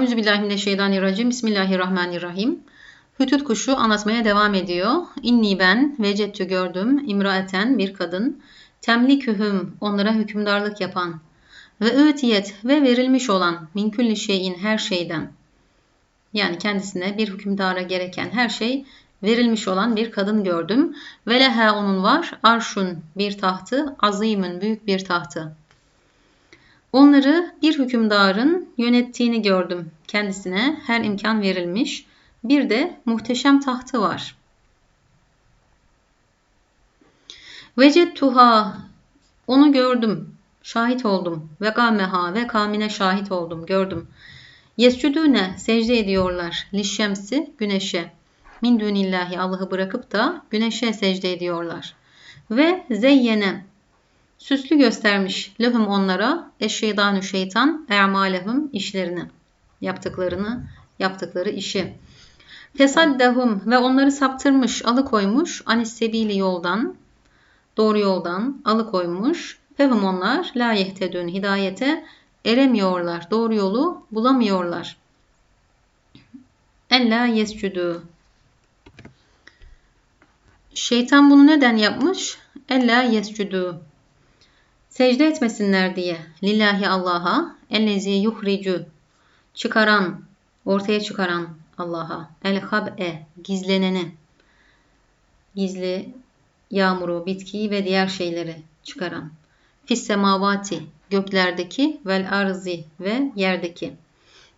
Euzubillahimineşşeytanirracim. Bismillahirrahmanirrahim. Hütüt kuşu anlatmaya devam ediyor. İnni ben vecettü gördüm imraeten bir kadın. Temlikühüm onlara hükümdarlık yapan. Ve ütiyet ve verilmiş olan min külli şeyin her şeyden. Yani kendisine bir hükümdara gereken her şey verilmiş olan bir kadın gördüm. Ve leha onun var arşun bir tahtı, azimün büyük bir tahtı. Onları bir hükümdarın yönettiğini gördüm. Kendisine her imkan verilmiş. Bir de muhteşem tahtı var. Vecettuha onu gördüm, şahit oldum. Ve gameha ve kamine şahit oldum, gördüm. Yescudune secde ediyorlar. Lişşemsi güneşe. Min dunillahi Allah'ı bırakıp da güneşe secde ediyorlar. Ve zeyyene Süslü göstermiş lehum onlara eşşeydanü şeytan e'malehum işlerini, yaptıklarını, yaptıkları işi. Fesaddehum ve onları saptırmış, alıkoymuş anissebili yoldan, doğru yoldan alıkoymuş. Fehum onlar la yehtedün hidayete eremiyorlar, doğru yolu bulamıyorlar. Ella yescudu. Şeytan bunu neden yapmış? Ella yescudu secde etmesinler diye lillahi Allah'a ellezi yuhricu çıkaran ortaya çıkaran Allah'a el hab'e gizleneni gizli yağmuru, bitkiyi ve diğer şeyleri çıkaran fis semavati göklerdeki vel arzi ve yerdeki.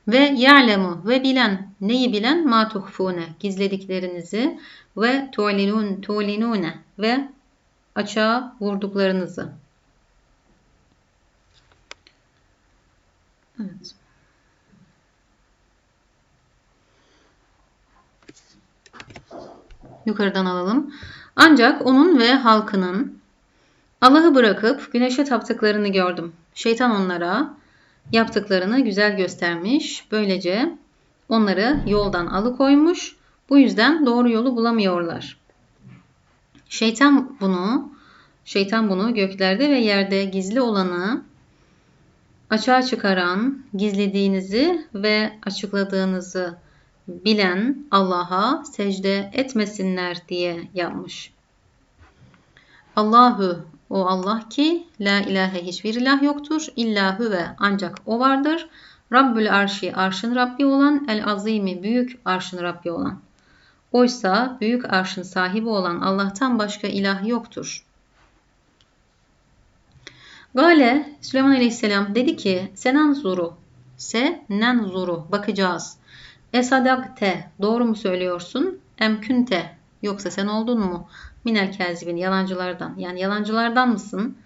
Ve ya'lemu ve bilen neyi bilen? Ma tuhfune gizlediklerinizi ve tu'linun tu'linune ve açığa vurduklarınızı Evet. Yukarıdan alalım. Ancak onun ve halkının Allah'ı bırakıp güneşe taptıklarını gördüm. Şeytan onlara yaptıklarını güzel göstermiş. Böylece onları yoldan alıkoymuş. Bu yüzden doğru yolu bulamıyorlar. Şeytan bunu şeytan bunu göklerde ve yerde gizli olanı açığa çıkaran, gizlediğinizi ve açıkladığınızı bilen Allah'a secde etmesinler diye yapmış. Allahu o Allah ki la ilahe hiçbir ilah yoktur. İllahu ve ancak o vardır. Rabbül arşi arşın Rabbi olan el azimi büyük arşın Rabbi olan. Oysa büyük arşın sahibi olan Allah'tan başka ilah yoktur. Gale Süleyman Aleyhisselam dedi ki senen zuru se nen zuru bakacağız. Esadakte doğru mu söylüyorsun? Emkünte yoksa sen oldun mu? Minel kezibin yalancılardan yani yalancılardan mısın?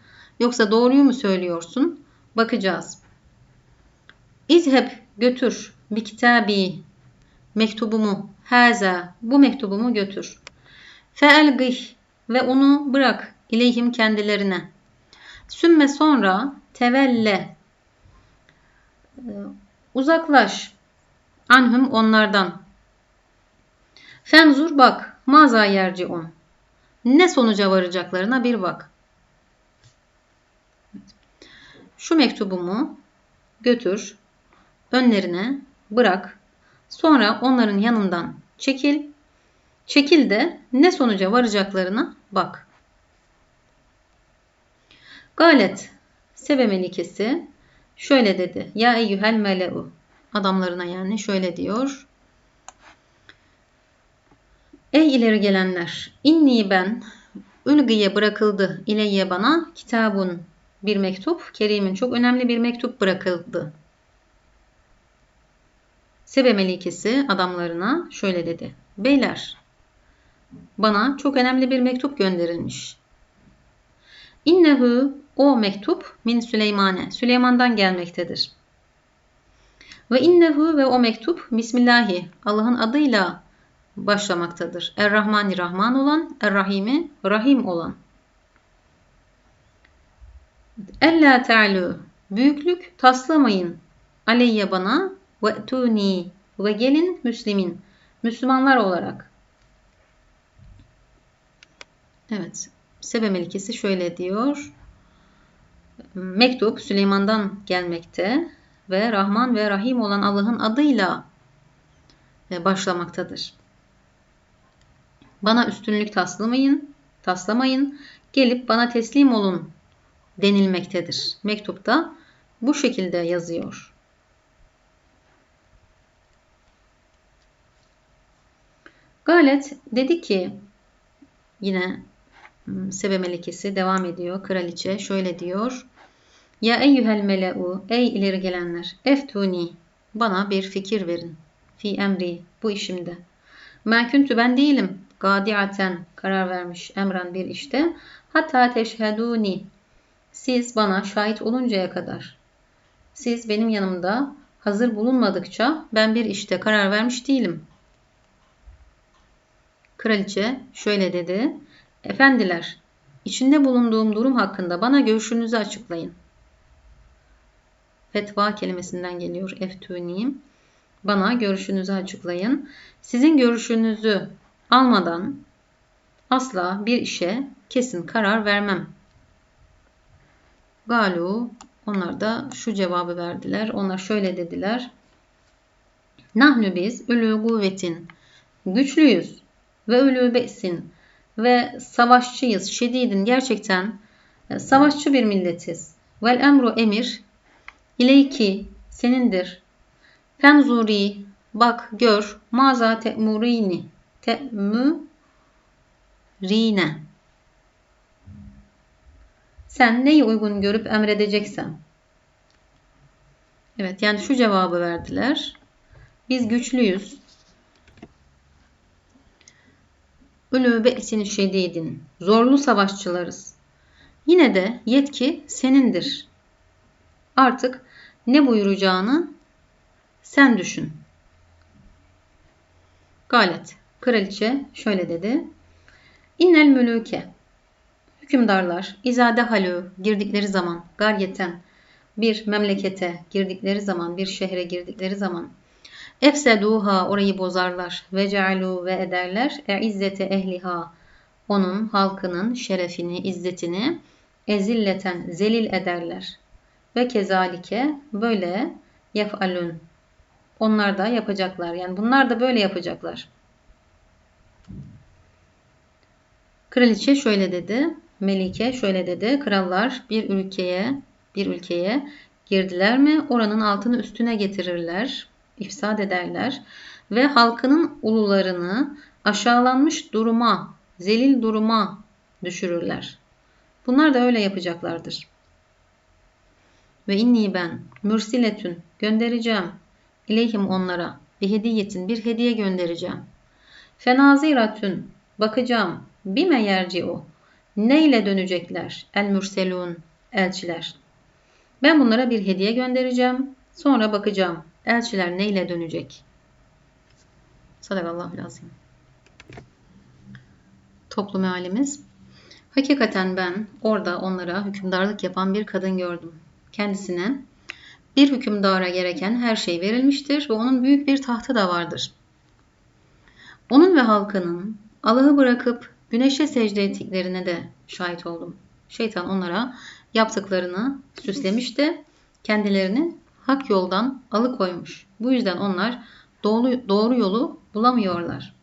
Yoksa doğruyu mu söylüyorsun? Bakacağız. İzheb götür bir kitabi mektubumu haza bu mektubumu götür. Feelgih ve onu bırak ileyhim kendilerine. Sümme sonra tevelle e, uzaklaş anhum onlardan. Fenzur bak maza yerci on. Ne sonuca varacaklarına bir bak. Şu mektubumu götür, önlerine bırak. Sonra onların yanından çekil. Çekil de ne sonuca varacaklarına bak. Galet Sebe melikesi şöyle dedi. Ya eyyühel mele'u adamlarına yani şöyle diyor. Ey ileri gelenler inni ben ülgüye bırakıldı ileyye bana kitabun bir mektup kerimin çok önemli bir mektup bırakıldı. Sebe melikesi adamlarına şöyle dedi. Beyler bana çok önemli bir mektup gönderilmiş. İnnehu o mektup min Süleymane. Süleyman'dan gelmektedir. Ve innehu ve o mektup Bismillahi Allah'ın adıyla başlamaktadır. Er-Rahmani Rahman olan, Er-Rahimi Rahim olan. Ella te'alu büyüklük taslamayın aleyye bana ve tuni ve gelin Müslimin Müslümanlar olarak. Evet. Sebe Melikesi şöyle diyor. Mektup Süleyman'dan gelmekte ve Rahman ve Rahim olan Allah'ın adıyla e, başlamaktadır. Bana üstünlük taslamayın, taslamayın, gelip bana teslim olun denilmektedir. Mektupta bu şekilde yazıyor. Galet dedi ki yine Sebe Melekesi devam ediyor. Kraliçe şöyle diyor. Ya eyyühel mele'u ey ileri gelenler eftuni bana bir fikir verin. Fi emri bu işimde. Meküntü ben değilim. Gadiaten karar vermiş emran bir işte. Hatta teşheduni siz bana şahit oluncaya kadar. Siz benim yanımda hazır bulunmadıkça ben bir işte karar vermiş değilim. Kraliçe şöyle dedi. Efendiler, içinde bulunduğum durum hakkında bana görüşünüzü açıklayın. Fetva kelimesinden geliyor eftuni. Bana görüşünüzü açıklayın. Sizin görüşünüzü almadan asla bir işe kesin karar vermem. Galu onlar da şu cevabı verdiler. Onlar şöyle dediler. Nahnu biz ülü kuvvetin güçlüyüz ve ölü besin ve savaşçıyız. Şedidin gerçekten e, savaşçı bir milletiz. Vel emru emir ileyki senindir. Fenzuri bak gör maza te'murini te'mürine sen neyi uygun görüp emredeceksen. Evet yani şu cevabı verdiler. Biz güçlüyüz. Ölü be'sin şedidin. Zorlu savaşçılarız. Yine de yetki senindir. Artık ne buyuracağını sen düşün. Galet. Kraliçe şöyle dedi. İnnel mülüke. Hükümdarlar izade halü girdikleri zaman garyeten bir memlekete girdikleri zaman bir şehre girdikleri zaman Efseduha orayı bozarlar ve cealu ve ederler e izzete ehliha onun halkının şerefini, izzetini ezilleten zelil ederler. Ve kezalike böyle yef'alun. Onlar da yapacaklar. Yani bunlar da böyle yapacaklar. Kraliçe şöyle dedi. Melike şöyle dedi. Krallar bir ülkeye bir ülkeye girdiler mi oranın altını üstüne getirirler ifsad ederler ve halkının ulularını aşağılanmış duruma, zelil duruma düşürürler. Bunlar da öyle yapacaklardır. Ve inni ben mürsiletün göndereceğim ileyhim onlara bir hediyetin bir hediye göndereceğim. Fenaziratün bakacağım bime yerci o. Ne ile dönecekler el mürselun elçiler. Ben bunlara bir hediye göndereceğim. Sonra bakacağım elçiler neyle dönecek? Sadakallahu lazım. Toplu mealimiz. Hakikaten ben orada onlara hükümdarlık yapan bir kadın gördüm. Kendisine bir hükümdara gereken her şey verilmiştir ve onun büyük bir tahtı da vardır. Onun ve halkının Allah'ı bırakıp güneşe secde ettiklerine de şahit oldum. Şeytan onlara yaptıklarını süslemişti, kendilerini hak yoldan alıkoymuş. Bu yüzden onlar doğru, doğru yolu bulamıyorlar.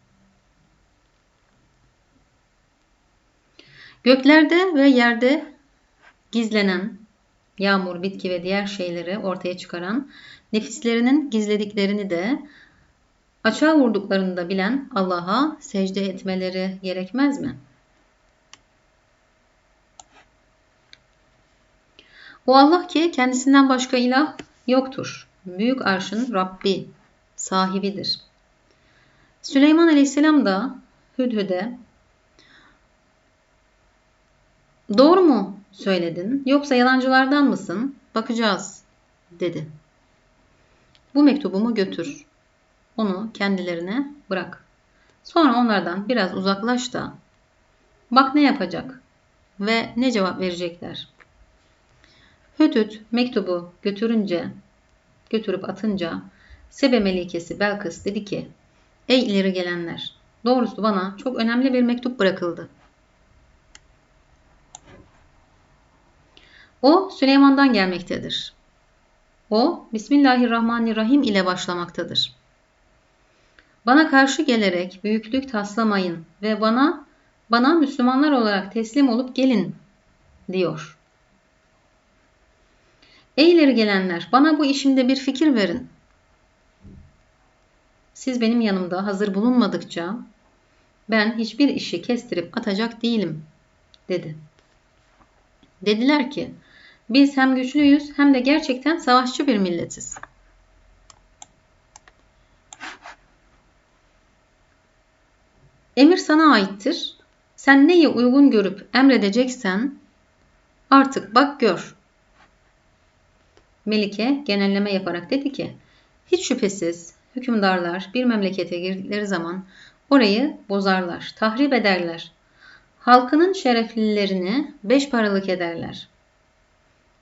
Göklerde ve yerde gizlenen yağmur, bitki ve diğer şeyleri ortaya çıkaran, nefislerinin gizlediklerini de açığa vurduklarını da bilen Allah'a secde etmeleri gerekmez mi? O Allah ki kendisinden başka ilah yoktur. Büyük arşın Rabbi, sahibidir. Süleyman Aleyhisselam da Hüdhüd'e Doğru mu söyledin yoksa yalancılardan mısın? Bakacağız dedi. Bu mektubumu götür. Onu kendilerine bırak. Sonra onlardan biraz uzaklaş da bak ne yapacak ve ne cevap verecekler. Hüdüd mektubu götürünce, götürüp atınca Sebe Melikesi Belkıs dedi ki Ey ileri gelenler! Doğrusu bana çok önemli bir mektup bırakıldı. O Süleyman'dan gelmektedir. O Bismillahirrahmanirrahim ile başlamaktadır. Bana karşı gelerek büyüklük taslamayın ve bana bana Müslümanlar olarak teslim olup gelin diyor. Ey ileri gelenler bana bu işimde bir fikir verin. Siz benim yanımda hazır bulunmadıkça ben hiçbir işi kestirip atacak değilim dedi. Dediler ki biz hem güçlüyüz hem de gerçekten savaşçı bir milletiz. Emir sana aittir. Sen neyi uygun görüp emredeceksen artık bak gör. Melike genelleme yaparak dedi ki, hiç şüphesiz hükümdarlar bir memlekete girdikleri zaman orayı bozarlar, tahrip ederler. Halkının şereflilerini beş paralık ederler.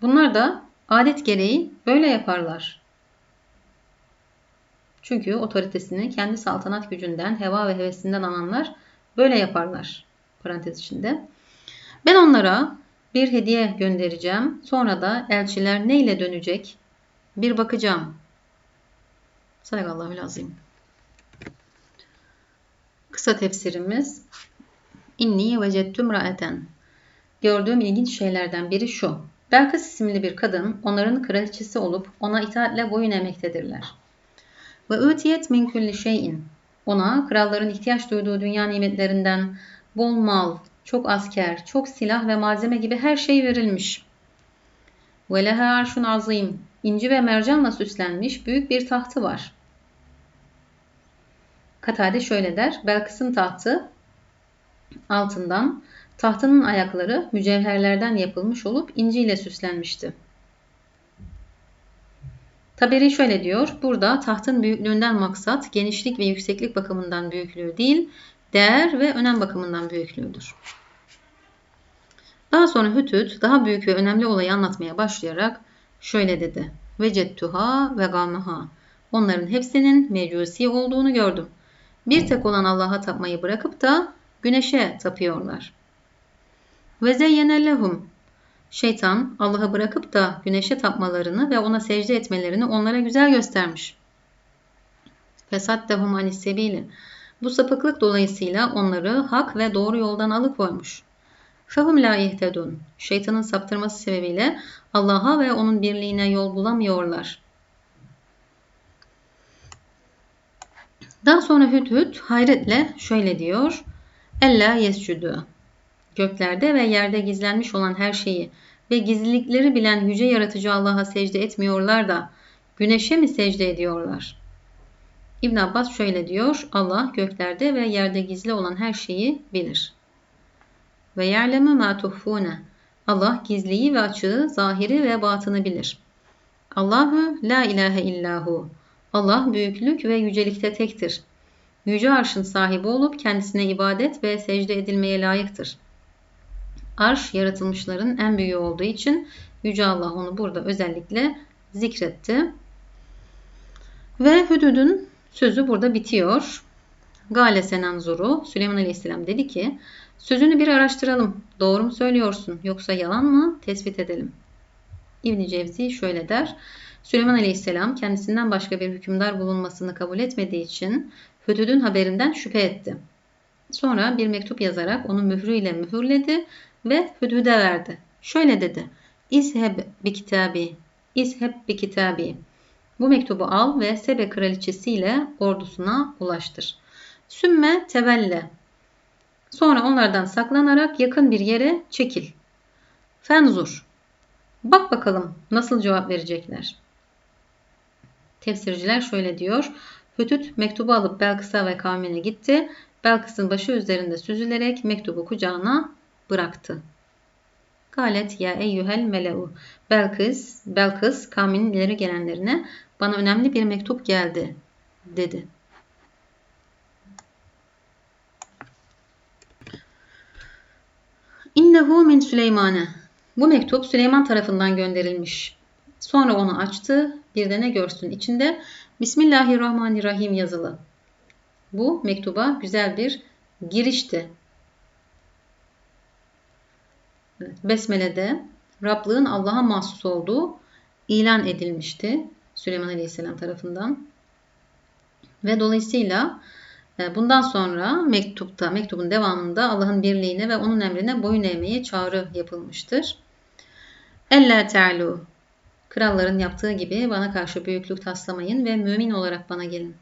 Bunlar da adet gereği böyle yaparlar. Çünkü otoritesini kendi saltanat gücünden, heva ve hevesinden alanlar böyle yaparlar. Parantez içinde. Ben onlara bir hediye göndereceğim. Sonra da elçiler ne ile dönecek? Bir bakacağım. Sadakallahu lazim. Kısa tefsirimiz İnni vecettüm raeten. Gördüğüm ilginç şeylerden biri şu. Belkıs isimli bir kadın onların kraliçesi olup ona itaatle boyun eğmektedirler. Ve ütiyet min kulli şeyin. Ona kralların ihtiyaç duyduğu dünya nimetlerinden bol mal, çok asker, çok silah ve malzeme gibi her şey verilmiş. Ve leha arşun azim. İnci ve mercanla süslenmiş büyük bir tahtı var. Katade şöyle der. Belkıs'ın tahtı altından tahtının ayakları mücevherlerden yapılmış olup inciyle süslenmişti. Taberi şöyle diyor. Burada tahtın büyüklüğünden maksat genişlik ve yükseklik bakımından büyüklüğü değil, değer ve önem bakımından büyüklüğüdür. Daha sonra Hütüt daha büyük ve önemli olayı anlatmaya başlayarak şöyle dedi. Vecettuha ve gameha. Onların hepsinin mecusi olduğunu gördüm. Bir tek olan Allah'a tapmayı bırakıp da güneşe tapıyorlar. Ve zeyyenellehum. Şeytan Allah'ı bırakıp da güneşe tapmalarını ve ona secde etmelerini onlara güzel göstermiş. Fesaddehum anisebili. Bu sapıklık dolayısıyla onları hak ve doğru yoldan alıkoymuş. Fehum la ihtedun. Şeytanın saptırması sebebiyle Allah'a ve onun birliğine yol bulamıyorlar. Daha sonra Hüdhüd hayretle şöyle diyor. Ella yescudu. Göklerde ve yerde gizlenmiş olan her şeyi ve gizlilikleri bilen yüce yaratıcı Allah'a secde etmiyorlar da güneşe mi secde ediyorlar? İbn Abbas şöyle diyor. Allah göklerde ve yerde gizli olan her şeyi bilir. Ve yerleme ma tuhfune. Allah gizliyi ve açığı, zahiri ve batını bilir. Allahu la ilahe illahu. Allah büyüklük ve yücelikte tektir. Yüce arşın sahibi olup kendisine ibadet ve secde edilmeye layıktır. Arş yaratılmışların en büyüğü olduğu için Yüce Allah onu burada özellikle zikretti. Ve Hüdüd'ün sözü burada bitiyor. Gale Senanzuru Süleyman Aleyhisselam dedi ki sözünü bir araştıralım. Doğru mu söylüyorsun yoksa yalan mı tespit edelim. İbn Cevzi şöyle der. Süleyman Aleyhisselam kendisinden başka bir hükümdar bulunmasını kabul etmediği için Hüdüd'ün haberinden şüphe etti. Sonra bir mektup yazarak onu mührüyle mühürledi ve Hüdüd'e verdi. Şöyle dedi. İzheb bi kitabi. İzheb bi kitabi. Bu mektubu al ve Sebe kraliçesiyle ordusuna ulaştır. Sümme tevelle. Sonra onlardan saklanarak yakın bir yere çekil. Fenzur. Bak bakalım nasıl cevap verecekler. Tefsirciler şöyle diyor. Hütüt mektubu alıp Belkıs'a ve kavmine gitti. Belkıs'ın başı üzerinde süzülerek mektubu kucağına bıraktı. Galet ya eyyuhel mele'u. Belkıs, Belkıs kavminin ileri gelenlerine bana önemli bir mektup geldi dedi. İnnehu min Süleymane. Bu mektup Süleyman tarafından gönderilmiş. Sonra onu açtı. Bir de ne görsün içinde Bismillahirrahmanirrahim yazılı. Bu mektuba güzel bir girişti. Besmele'de Rablığın Allah'a mahsus olduğu ilan edilmişti Süleyman Aleyhisselam tarafından. Ve dolayısıyla e, bundan sonra mektupta, mektubun devamında Allah'ın birliğine ve onun emrine boyun eğmeye çağrı yapılmıştır. Elle te'lu Kralların yaptığı gibi bana karşı büyüklük taslamayın ve mümin olarak bana gelin.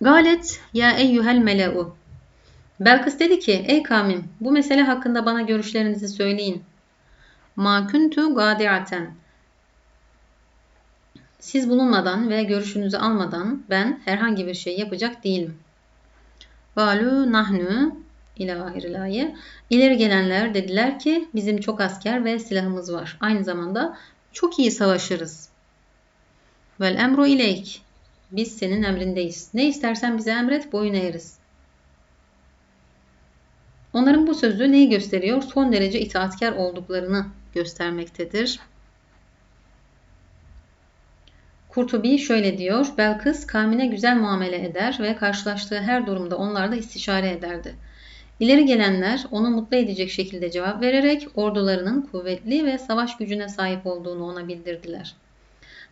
Galet ya eyyuhel mele'u. Belkıs dedi ki ey kavmim bu mesele hakkında bana görüşlerinizi söyleyin. Ma kuntu gadiaten. Siz bulunmadan ve görüşünüzü almadan ben herhangi bir şey yapacak değilim. Valu nahnu ile ahirilaye. İleri gelenler dediler ki bizim çok asker ve silahımız var. Aynı zamanda çok iyi savaşırız. Vel emru ileyk. Biz senin emrindeyiz. Ne istersen bize emret boyun eğeriz. Onların bu sözü neyi gösteriyor? Son derece itaatkar olduklarını göstermektedir. Kurtubi şöyle diyor, Belkıs kavmine güzel muamele eder ve karşılaştığı her durumda onlarda istişare ederdi. İleri gelenler onu mutlu edecek şekilde cevap vererek ordularının kuvvetli ve savaş gücüne sahip olduğunu ona bildirdiler.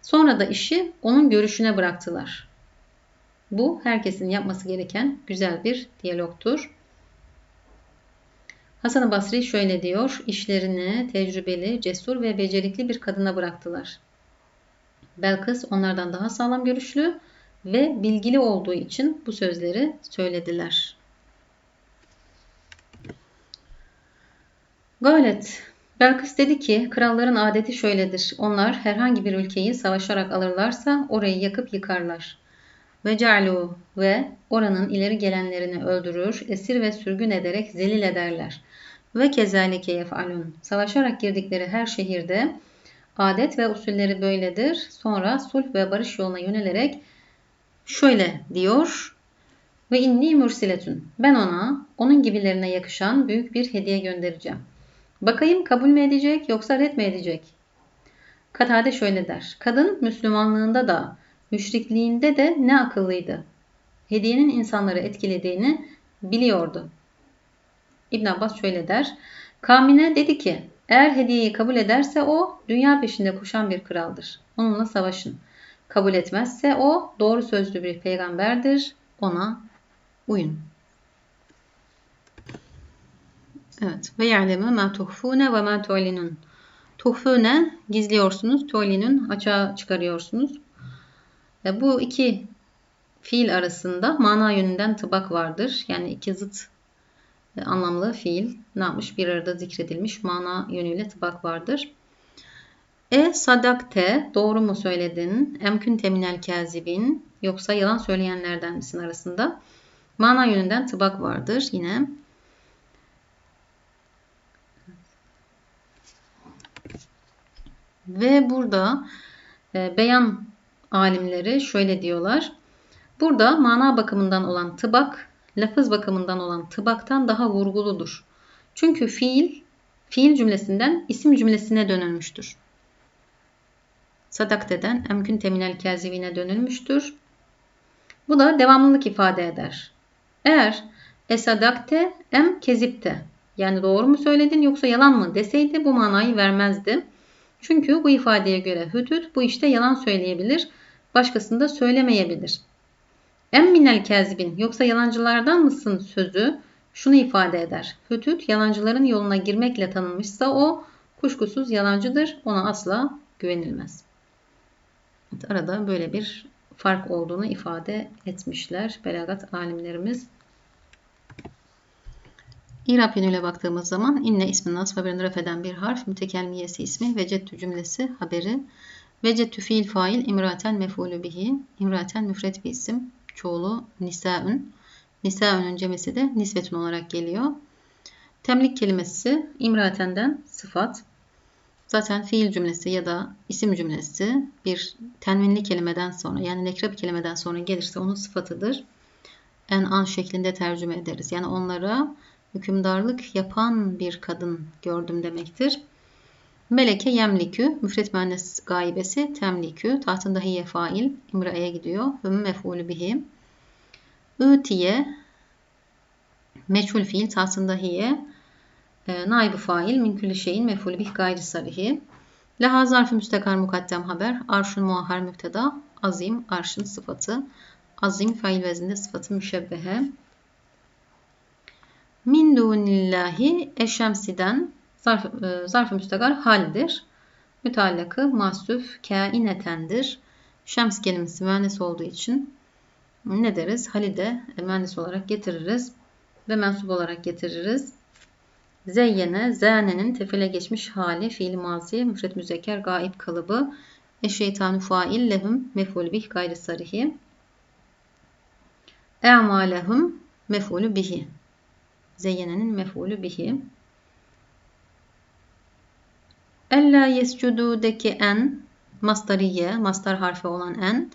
Sonra da işi onun görüşüne bıraktılar. Bu herkesin yapması gereken güzel bir diyalogtur. Hasan-ı Basri şöyle diyor, işlerini tecrübeli, cesur ve becerikli bir kadına bıraktılar. Belkıs onlardan daha sağlam görüşlü ve bilgili olduğu için bu sözleri söylediler. Galet Belkıs dedi ki kralların adeti şöyledir. Onlar herhangi bir ülkeyi savaşarak alırlarsa orayı yakıp yıkarlar. Ve ve oranın ileri gelenlerini öldürür, esir ve sürgün ederek zelil ederler. Ve kezalike yef'alun. Savaşarak girdikleri her şehirde adet ve usulleri böyledir. Sonra sulh ve barış yoluna yönelerek şöyle diyor. Ve inni mürsiletün. Ben ona, onun gibilerine yakışan büyük bir hediye göndereceğim. Bakayım kabul mü edecek yoksa red mi edecek? Katade şöyle der. Kadın Müslümanlığında da, müşrikliğinde de ne akıllıydı. Hediyenin insanları etkilediğini biliyordu. İbn Abbas şöyle der. Kamine dedi ki eğer hediyeyi kabul ederse o dünya peşinde koşan bir kraldır. Onunla savaşın. Kabul etmezse o doğru sözlü bir peygamberdir. Ona uyun. Evet. Ve ya'lemu ma tuhfune ve ma tu'linun. Tuhfune gizliyorsunuz. Tu'linun açığa çıkarıyorsunuz. Bu iki fiil arasında mana yönünden tıbak vardır. Yani iki zıt e, anlamlı fiil ne yapmış? Bir arada zikredilmiş mana yönüyle tıbak vardır. E sadakte doğru mu söyledin? Emkün teminel kazibin yoksa yalan söyleyenlerden misin arasında? Mana yönünden tıbak vardır yine. Ve burada e, beyan alimleri şöyle diyorlar. Burada mana bakımından olan tıbak, lafız bakımından olan tıbaktan daha vurguludur. Çünkü fiil, fiil cümlesinden isim cümlesine dönülmüştür. Sadakte'den emkün teminel kazivine dönülmüştür. Bu da devamlılık ifade eder. Eğer esadakte em kezipte yani doğru mu söyledin yoksa yalan mı deseydi bu manayı vermezdi. Çünkü bu ifadeye göre hüdüd bu işte yalan söyleyebilir, başkasında söylemeyebilir. En minel kezbin yoksa yalancılardan mısın sözü şunu ifade eder. Hüdüd yalancıların yoluna girmekle tanınmışsa o kuşkusuz yalancıdır, ona asla güvenilmez. Arada böyle bir fark olduğunu ifade etmişler belagat alimlerimiz. İrab yönüyle baktığımız zaman inne ismin nasf haberini ref bir harf, mütekelmiyesi ismi, vecettü cümlesi haberi, vecettü fiil fail, imraten mef'ulü bihi, imraten müfret bir isim, çoğulu nisaün, nisaünün cemesi de nisbetun olarak geliyor. Temlik kelimesi imratenden sıfat. Zaten fiil cümlesi ya da isim cümlesi bir tenvinli kelimeden sonra yani nekre bir kelimeden sonra gelirse onun sıfatıdır. En an şeklinde tercüme ederiz. Yani onlara hükümdarlık yapan bir kadın gördüm demektir. Meleke yemlikü, müfret müennes gaibesi temlikü, tahtında hiye fail, imraeye gidiyor. Hüm mef'ulü bihi. Ütiye, meçhul fiil, tahtında hiye. E, Naib-i fail min şeyin mef'ulü bih gayri sarihi. Leha zarf-ı müstekar mukaddem haber. Arşun muahhar müpteda. Azim arşın sıfatı. Azim fail vezinde sıfatı müşebbehe. Min dunillahi eşemsiden zarf, e, zarf-ı müstekar haldir. Müteallakı masuf kainetendir. Şems kelimesi mühendis olduğu için ne deriz? Halide mühendis olarak getiririz ve mensup olarak getiririz. Zeyyene, zenenin tefele geçmiş hali, fiil mazi, müfret müzekker, gaib kalıbı, eşşeytanu fail, lehum, mef'ul bih, gayri sarihi. E'malehum, mef'ulü bihi. Zeyyenenin mef'ulü bihi. Ella yescududeki en, mastariye, mastar harfi olan en,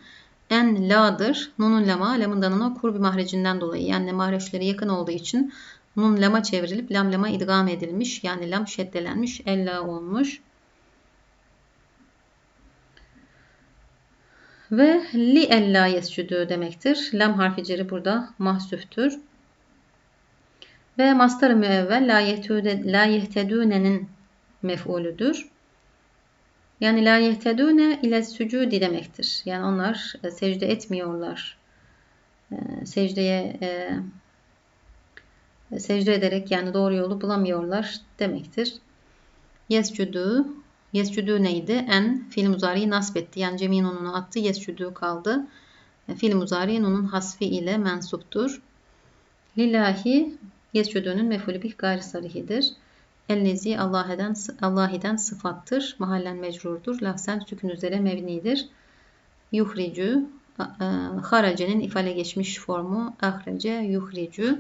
en la'dır. Nunun lama, lamın danına kurbi mahrecinden dolayı yani mahreçleri yakın olduğu için nun lama çevrilip lam lama idgam edilmiş. Yani lam şeddelenmiş, ella olmuş. Ve li ella yescudü demektir. Lam harfi ceri burada mahsüftür. Ve mastar müevvel la yehtedüne'nin mef'ulüdür. Yani la yehtedune ile sücudi demektir. Yani onlar e, secde etmiyorlar. E, secdeye e, secde ederek yani doğru yolu bulamıyorlar demektir. Yescudu Yescudu neydi? En fiil muzariyi nasb etti. Yani cemi'nin onunu attı. Yescudu kaldı. Fiil muzari onun hasfi ile mensuptur. Lillahi yescudu'nun mefulü bih gayri sarihidir. Ellezi Allah'eden Allah'iden sıfattır. Mahallen mecrurdur. Lafzen sükun üzere mevnidir. Yuhricu haracenin ifade geçmiş formu ahrece yuhricu.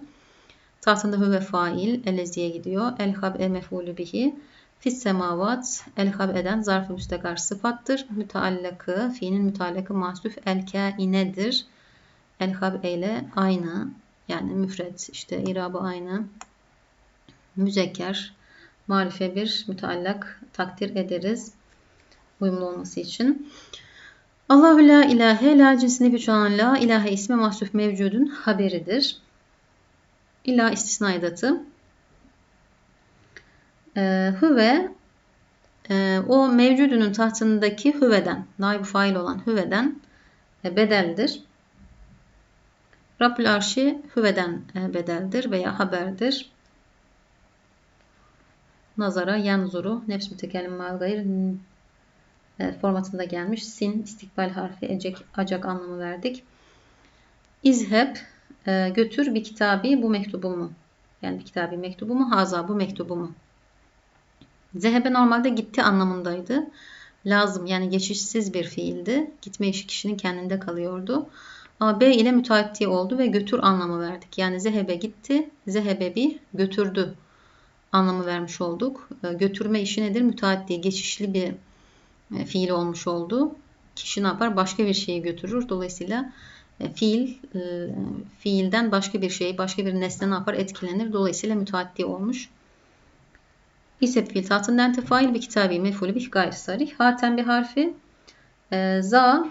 Tahtında hüve fail eleziye gidiyor. El hab'e mef'ulü bihi. Fis semavat el hab'eden zarf-ı müstekar sıfattır. Müteallakı fiilin müteallakı mahsuf el kainedir. El hab'e ile aynı yani müfret işte irabı aynı müzekker marife bir müteallak takdir ederiz. Uyumlu olması için. Allahu la ilahe la cinsini güç olan la ilahe ismi mahsuf mevcudun haberidir. İlla istisna edatı. Ee, hüve e, o mevcudunun tahtındaki hüveden, naib fail olan hüveden e, bedeldir. Rabbül arşi hüveden e, bedeldir veya haberdir nazara yanzuru nefs mütekellim mal gayr e, formatında gelmiş. Sin istikbal harfi ecek acak anlamı verdik. İzheb e, götür bir kitabi bu mektubumu. Yani bir kitabi mektubumu haza bu mektubumu. Zehebe normalde gitti anlamındaydı. Lazım yani geçişsiz bir fiildi. Gitme işi kişinin kendinde kalıyordu. Ama B ile müteaddi oldu ve götür anlamı verdik. Yani zehebe gitti, zehebe bir götürdü anlamı vermiş olduk. E, götürme işi nedir? Müteaddi, geçişli bir e, fiil olmuş oldu. Kişi ne yapar? Başka bir şeyi götürür. Dolayısıyla e, fiil fiilden başka bir şey, başka bir nesne ne yapar? Etkilenir. Dolayısıyla müteaddi olmuş. İsep fiil tahtından tefail bir kitabi mefulü bir gayri sarih. Haten bir harfi. Za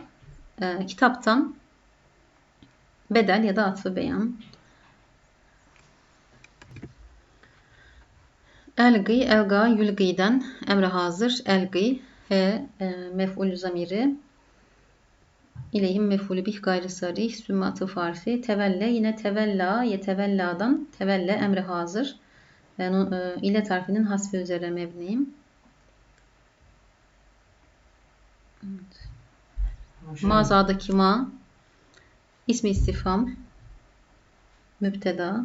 kitaptan bedel ya da atfı beyan. Elgi, elga, yülgiden emre hazır. Elgi, he, e, mef'ul zamiri. İleyhim mef'ulü bih gayri sarih. Sümme atıf harfi. Tevelle, yine tevella, yetevelladan tevelle emre hazır. Yani, e, ile tarfinin hasfi üzere mebniyim. Evet. Mazadaki ma, ismi istifam, mübteda,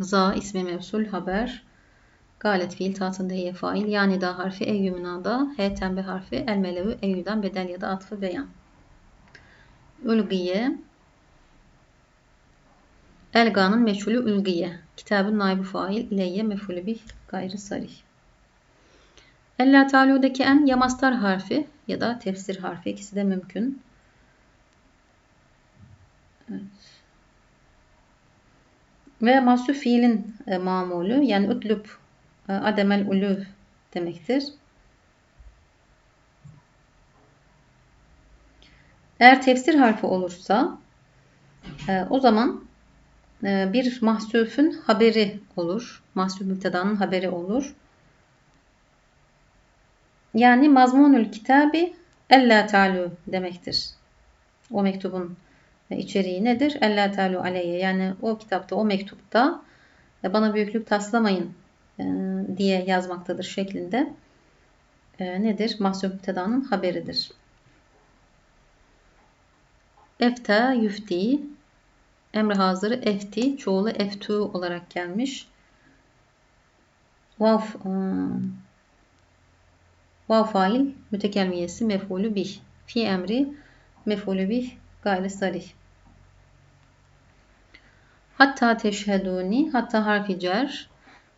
Za ismi mevsul haber. Galet fiil tatında ye fail. Yani da harfi eyyü münada. He tembe harfi el melevi eyyüden bedel ya da atfı beyan. Ülgiye. Elga'nın meçhulü ülgiye. Kitabın naibi fail ileyye mefulü bih gayrı sarih. Ella taludaki en ya mastar harfi ya da tefsir harfi ikisi de mümkün. Evet. Ve masü fiilin e, mamulü yani utlub e, ademel uluv demektir. Eğer tefsir harfi olursa e, o zaman e, bir mahsufun haberi olur. Mahsuf müptedanın haberi olur. Yani mazmunül kitabi ella ta'lu demektir. O mektubun içeriği nedir? Ella ta'lu aleyye. Yani o kitapta, o mektupta e, bana büyüklük taslamayın e, diye yazmaktadır şeklinde. E, nedir? Mahsuf müptedanın haberidir. Efta yüfti emri hazırı efti çoğulu eftu olarak gelmiş. Vav Vav fail mütekelmiyesi mef'ulü bih. Fi emri mef'ulü bih gayri sarih. Hatta teşheduni hatta harfi cer.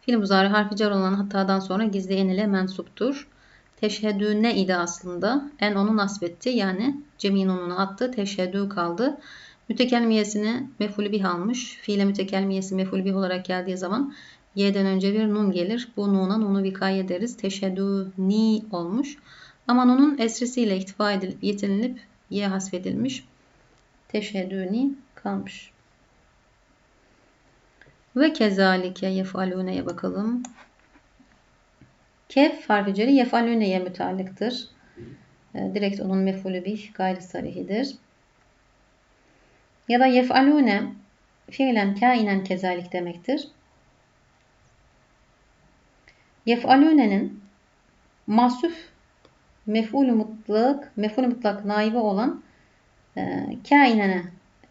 Fiil muzari harfi cer olan hattadan sonra gizli enile mensuptur. Teşhedüne idi aslında. En onu nasbetti. Yani cem'in onunu attı. Teşhedü kaldı. Mütekelmiyesini mef'ulü bih almış. Fiile mütekelmiyesi mef'ulü bih olarak geldiği zaman Y'den önce bir nun gelir. Bu nuna nunu vikaye ederiz. Teşhedü ni olmuş. Ama nunun esrisiyle ihtifa edilip yetinilip Y hasfedilmiş. Teşhedü ni kalmış. Ve kezalike yefalûneye bakalım. Kef harfi ceri yefalûneye müteallıktır. E, direkt onun mefulü bih gayri sarihidir. Ya da yefalûne fiilen kainen kezalik demektir. Yef'alûne'nin masuf mef'ulü mutlak, mef'ulü mutlak naibi olan e, kainene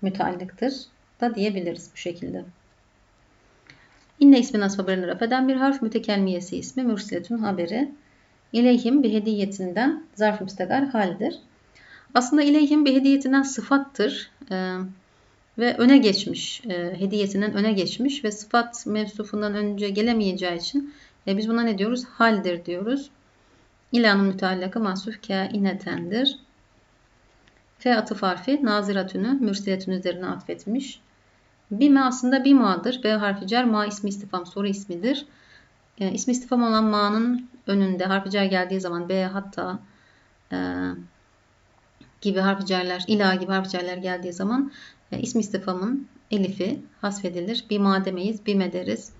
müteallıktır da diyebiliriz bu şekilde. İnne ismi nasb haberini rafeden bir harf mütekelmiyesi ismi mürsiletün haberi. İleyhim bir hediyetinden zarf müstakar haldir. Aslında ileyhim bir hediyetinden sıfattır. Ee, ve öne geçmiş, e, hediyetinden öne geçmiş ve sıfat mevsufundan önce gelemeyeceği için e, biz buna ne diyoruz? Haldir diyoruz. İlanın müteallakı mahsuf kainetendir. F atıf harfi naziratünü mürsiletün üzerine atfetmiş. Bime aslında bima'dır. B harfi cer ma ismi istifam soru ismidir. E, ismi istifam olan ma'nın önünde harfi cer geldiği zaman B hatta e, gibi harfi cerler, ila gibi harfi cerler geldiği zaman e, ismi istifamın elifi hasfedilir. Bima demeyiz, bime deriz.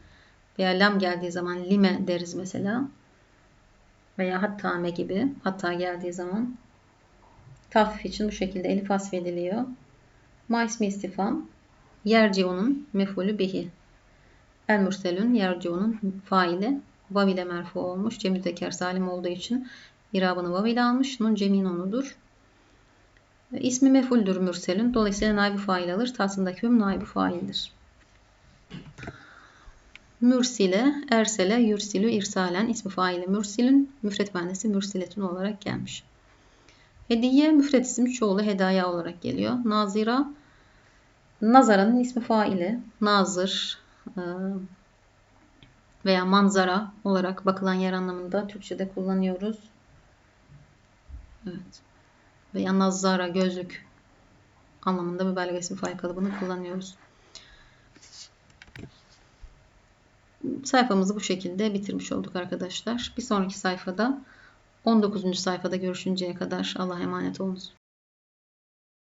Veya lam geldiği zaman lime deriz mesela. Veya hatta me gibi hatta geldiği zaman tafif için bu şekilde elif hasfediliyor. Ma ismi istifam yerciunun mefulü bihi. El mürselün yerciunun faili vav ile merfu olmuş. Cemil teker salim olduğu için irabını vav ile almış. Nun cemin onudur. İsmi mefuldür mürselün. Dolayısıyla naibi fail alır. Tasındaki hüm naibi faildir. Mürsile, ersele, yürsilü, irsalen ismi faili mürsilün, müfret manesi mürsiletün olarak gelmiş. Hediye müfret isim çoğulu hedaya olarak geliyor. Nazira, nazaranın ismi faili, nazır e, veya manzara olarak bakılan yer anlamında Türkçe'de kullanıyoruz. Evet. Veya nazara, gözlük anlamında mübalağa ismi fail kalıbını kullanıyoruz. sayfamızı bu şekilde bitirmiş olduk arkadaşlar. Bir sonraki sayfada 19. sayfada görüşünceye kadar Allah'a emanet olunuz.